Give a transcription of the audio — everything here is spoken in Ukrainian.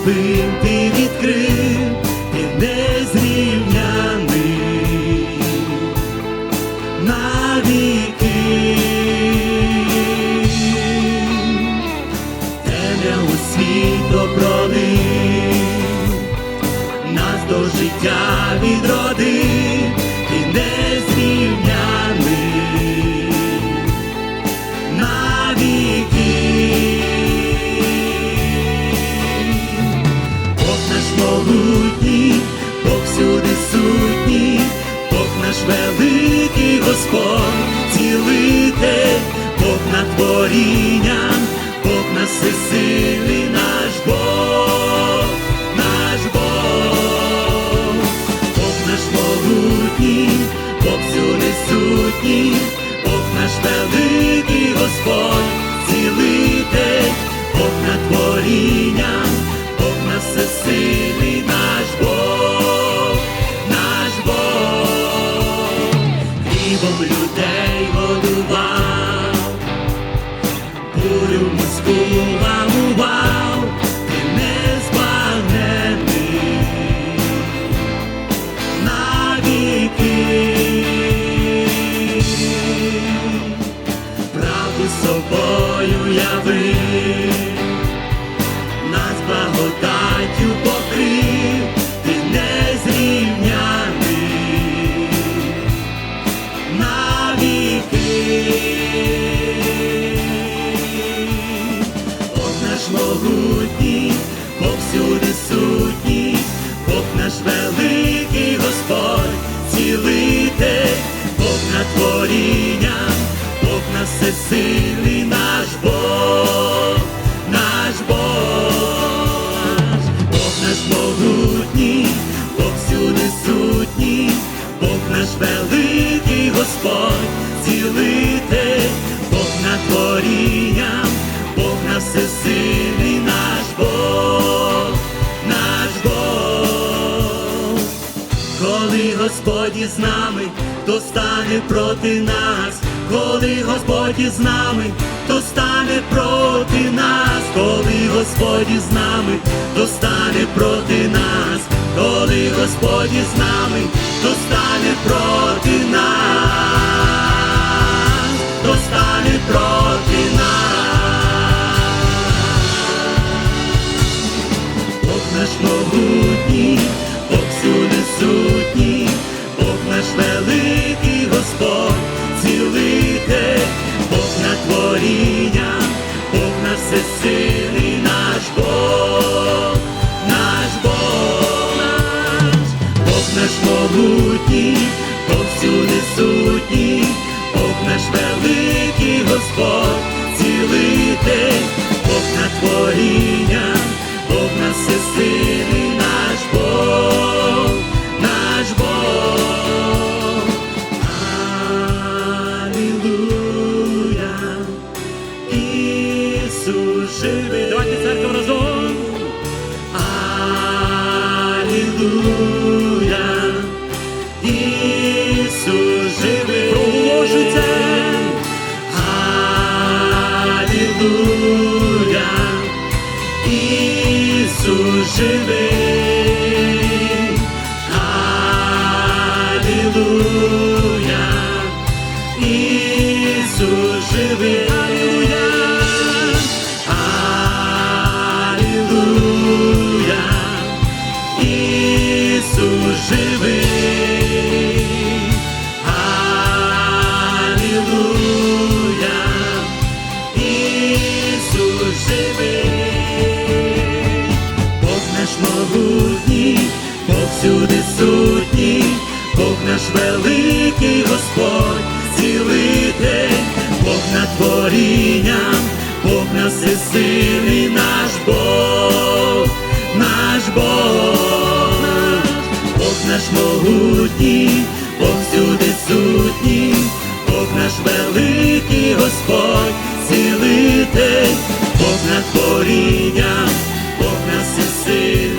розступив, ти відкрив, і незрівняний навіки. тебе у світ пролив, нас до життя відродив, могутній, Бог всюди сутній, Бог наш великий Господь, цілитель, Бог над творінням, Бог наш всесильний наш Бог, наш Бог, Бог наш могутній, Бог всюди сутній, Бог наш великий Господь, цілитель, Бог над творінням, Бог наш всесильний Правду я яви, Господь, цілитель, Бог над творінням, Бог наш всесильний наш Бог, наш Бог. Коли Господь із нами, то стане проти нас, коли Господь із нами, то стане проти нас, коли Господь із нами, то стане проти нас, коли Господь із нами, то стане проти нас, хто стане проти нас. Бог наш могутній, Бог всюди Бог всюди сутній, Бог наш великий Господь, цілий день, Бог на творінням, Алілуя, Ісус живий. Алілуя, Ісус живий. Алілуя, Ісус живий. Живий. Бог наш могутній, Бог всюди сутній, Бог наш великий Господь, цілитель, Бог над творінням, Бог наш всесильний наш Бог, наш Бог, Бог наш могутній, Бог всюди сутній, Бог наш великий Господь, на коріння, Бог нас і син.